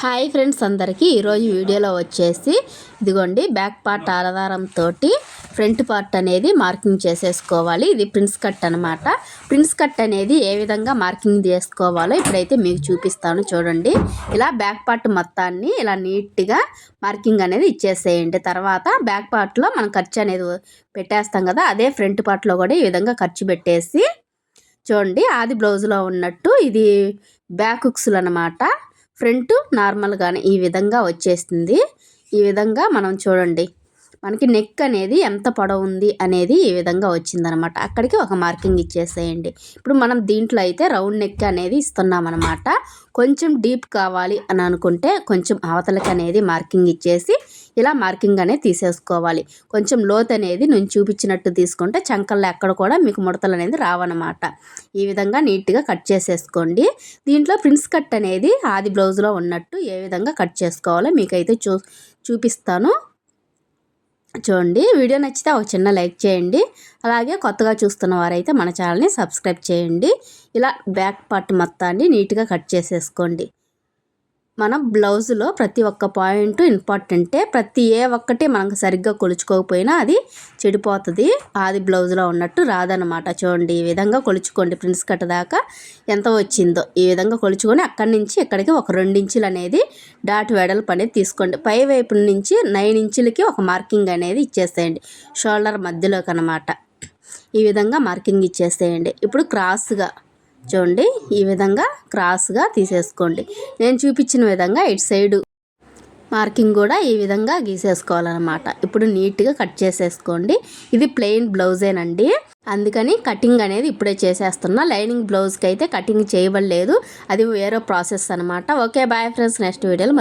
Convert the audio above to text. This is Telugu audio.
హాయ్ ఫ్రెండ్స్ అందరికీ ఈరోజు వీడియోలో వచ్చేసి ఇదిగోండి బ్యాక్ పార్ట్ ఆధారంతో ఫ్రంట్ పార్ట్ అనేది మార్కింగ్ చేసేసుకోవాలి. ఇది ప్రిన్స్ కట్ అనమాట ప్రిన్స్ కట్ అనేది ఏ విధంగా మార్కింగ్ చేసుకోవాలో ఇప్పుడైతే మీకు చూపిస్తాను చూడండి. ఇలా బ్యాక్ పార్ట్ మొత్తాన్ని ఇలా నీట్గా మార్కింగ్ అనేది ఇచ్చేసేయండి. తర్వాత బ్యాక్ పార్ట్లో మనం ఖర్చు అనేది పెట్టేస్తాం కదా అదే ఫ్రంట్ పార్ట్లో కూడా ఈ విధంగా ఖర్చు పెట్టేసి చూడండి. ఆది బ్లౌజ్లో ఉన్నట్టు ఇది బ్యాక్ హుక్స్లు అనమాట ఫ్రంట్ నార్మల్గానే ఈ విధంగా వచ్చేస్తుంది. ఈ విధంగా మనం చూడండి. మనకి నెక్ అనేది ఎంత పొడవు ఉంది అనేది ఈ విధంగా వచ్చిందనమాట. అక్కడికి ఒక మార్కింగ్ ఇచ్చేసేయండి. ఇప్పుడు మనం దీంట్లో అయితే రౌండ్ నెక్ అనేది ఇస్తున్నాం అనమాట కొంచెం డీప్ కావాలి అని అనుకుంటే కొంచెం అవతలకి అనేది మార్కింగ్ ఇచ్చేసి ఇలా మార్కింగ్ అనేది తీసేసుకోవాలి. కొంచెం లోత్ అనేది నేను చూపించినట్టు తీసుకుంటే చంకల్లో ఎక్కడ కూడా మీకు ముడతలు అనేది రావన్నమాట. ఈ విధంగా నీట్గా కట్ చేసేసుకోండి. దీంట్లో ప్రిన్స్ కట్ అనేది ఆది బ్లౌజ్లో ఉన్నట్టు ఏ విధంగా కట్ చేసుకోవాలో మీకైతే చూ చూపిస్తాను. చూడండి వీడియో నచ్చితే ఒక చిన్న లైక్ చేయండి. అలాగే కొత్తగా చూస్తున్న వారైతే మన ఛానల్ని సబ్స్క్రైబ్ చేయండి. ఇలా బ్యాక్ పార్ట్ మొత్తాన్ని నీట్గా కట్ చేసేసుకోండి. మనం బ్లౌజ్లో ప్రతి ఒక్క పాయింట్ ఇంపార్టెంటే ప్రతి ఏ ఒక్కటి మనకు సరిగ్గా కొలుచుకోకపోయినా అది చెడిపోతుంది. ఆది బ్లౌజ్లో ఉన్నట్టు రాదనమాట చూడండి ఈ విధంగా కొలుచుకోండి ప్రిన్స్ కట్ దాకా. ఎంత వచ్చిందో ఈ విధంగా కొలుచుకొని అక్కడి నుంచి ఇక్కడికి ఒక రెండు ఇంచులు అనేది డాట్ వెడల్పు అనేది తీసుకోండి. పై వైపు నుంచి నైన్ ఇంచులకి ఒక మార్కింగ్ అనేది ఇచ్చేసేయండి. షోల్డర్ మధ్యలోకి అనమాట ఈ విధంగా మార్కింగ్ ఇచ్చేసేయండి. ఇప్పుడు క్రాస్గా చూడండి. ఈ విధంగా క్రాస్గా తీసేసుకోండి. నేను చూపించిన విధంగా ఇటు సైడు మార్కింగ్ కూడా ఈ విధంగా గీసేసుకోవాలన్నమాట. ఇప్పుడు నీట్గా కట్ చేసేసుకోండి. ఇది ప్లెయిన్ బ్లౌజేనండి అందుకని కటింగ్ అనేది ఇప్పుడే చేసేస్తున్నా. లైనింగ్ బ్లౌజ్కి అయితే కటింగ్ చేయబడలేదు. అది వేరే ప్రాసెస్ అనమాట ఓకే బాయ్ ఫ్రెండ్స్ నెక్స్ట్ వీడియోలో